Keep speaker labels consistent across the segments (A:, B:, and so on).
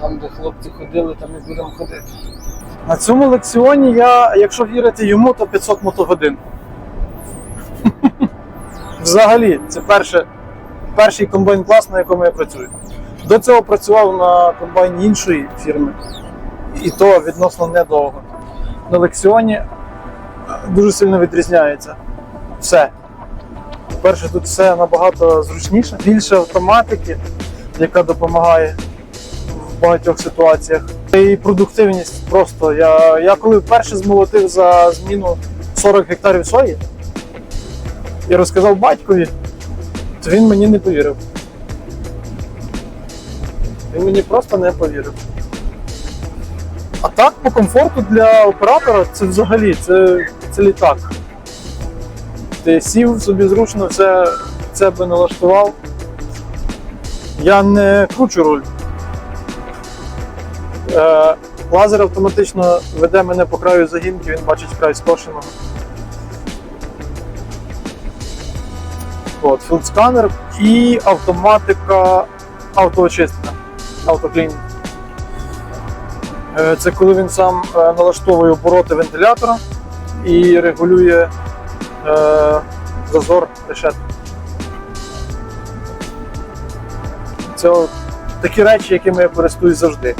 A: Там, де хлопці ходили, там і будемо ходити.
B: На цьому лекціоні я, якщо вірити йому, то 500 мотогодин. Взагалі, це перше, перший комбайн клас, на якому я працюю. До цього працював на комбайні іншої фірми, і то відносно недовго. На лекціоні е, дуже сильно відрізняється все. По-перше, тут все набагато зручніше, більше автоматики, яка допомагає в багатьох ситуаціях. І продуктивність просто. Я, я коли вперше змолотив за зміну 40 гектарів сої і розказав батькові, то він мені не повірив. Він мені просто не повірив. А так, по комфорту для оператора це взагалі це, це літак. Ти сів собі зручно, все в себе налаштував. Я не кручу руль. Е, лазер автоматично веде мене по краю загінки, він бачить край скошеного. От, філдсканер і автоматика автоочистка. Автоклінінг. Е, Це коли він сам е, налаштовує обороти вентилятора і регулює е, зазор решетки. Це от такі речі, якими я користуюсь завжди.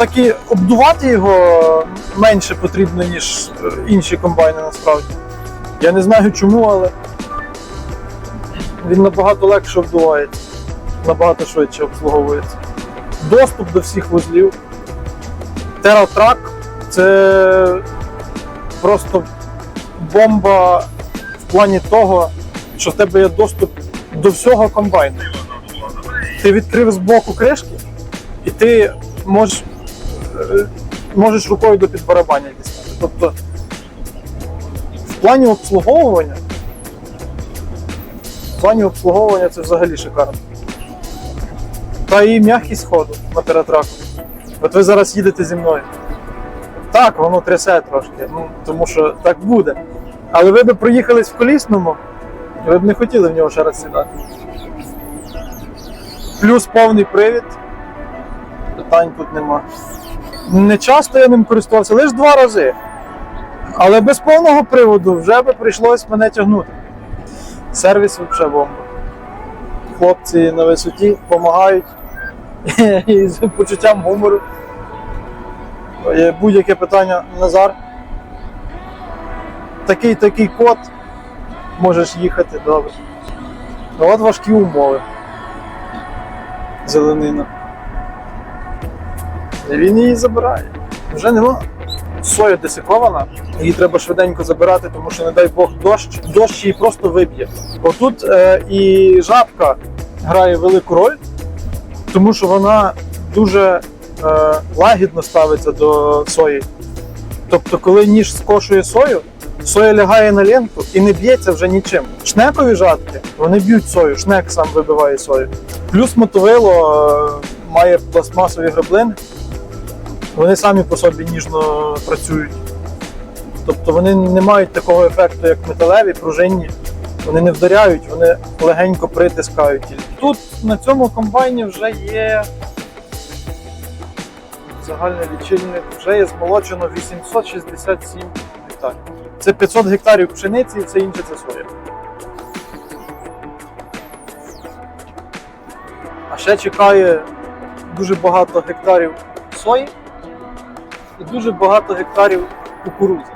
B: Так і обдувати його менше потрібно, ніж е, інші комбайни насправді. Я не знаю чому, але він набагато легше обдувається, набагато швидше обслуговується. Доступ до всіх вузлів. TerraTrack це просто бомба в плані того, що в тебе є доступ до всього комбайну. Ти відкрив з боку кришки, і ти можеш, можеш рукою до підбарабання дістати. Тобто в плані обслуговування, в плані обслуговування це взагалі шикарно. Та і м'якість ходу на тератраку. От ви зараз їдете зі мною. Так, воно трясе трошки, ну, тому що так буде. Але ви б проїхались в колісному, ви б не хотіли в нього ще раз сідати. Плюс повний привід. Питань тут нема. Не часто я ним користувався, лише два рази. Але без повного приводу вже би прийшлось мене тягнути. Сервіс взагалі бомба. Хлопці на висоті допомагають з почуттям гумору. Будь-яке питання, Назар. Такий такий код, можеш їхати добре. Ну, От важкі умови. Зеленина. Він її забирає. Вже нема. Соя десикована, її треба швиденько забирати, тому що, не дай Бог, дощ, дощ її просто виб'є. Отут е, і жабка грає велику роль, тому що вона дуже е, лагідно ставиться до сої. Тобто, коли ніж скошує сою, соя лягає на ленту і не б'ється вже нічим. Шнекові жатки вони б'ють сою, шнек сам вибиває сою. Плюс мотовило е, має пластмасові граблини, вони самі по собі ніжно працюють. Тобто вони не мають такого ефекту, як металеві, пружинні. Вони не вдаряють, вони легенько притискають. Тут на цьому комбайні вже є загальний лічильник, вже є змолочено 867 гектарів. Це 500 гектарів пшениці і все інше це соя. А ще чекає дуже багато гектарів сої і дуже багато гектарів кукурудзи.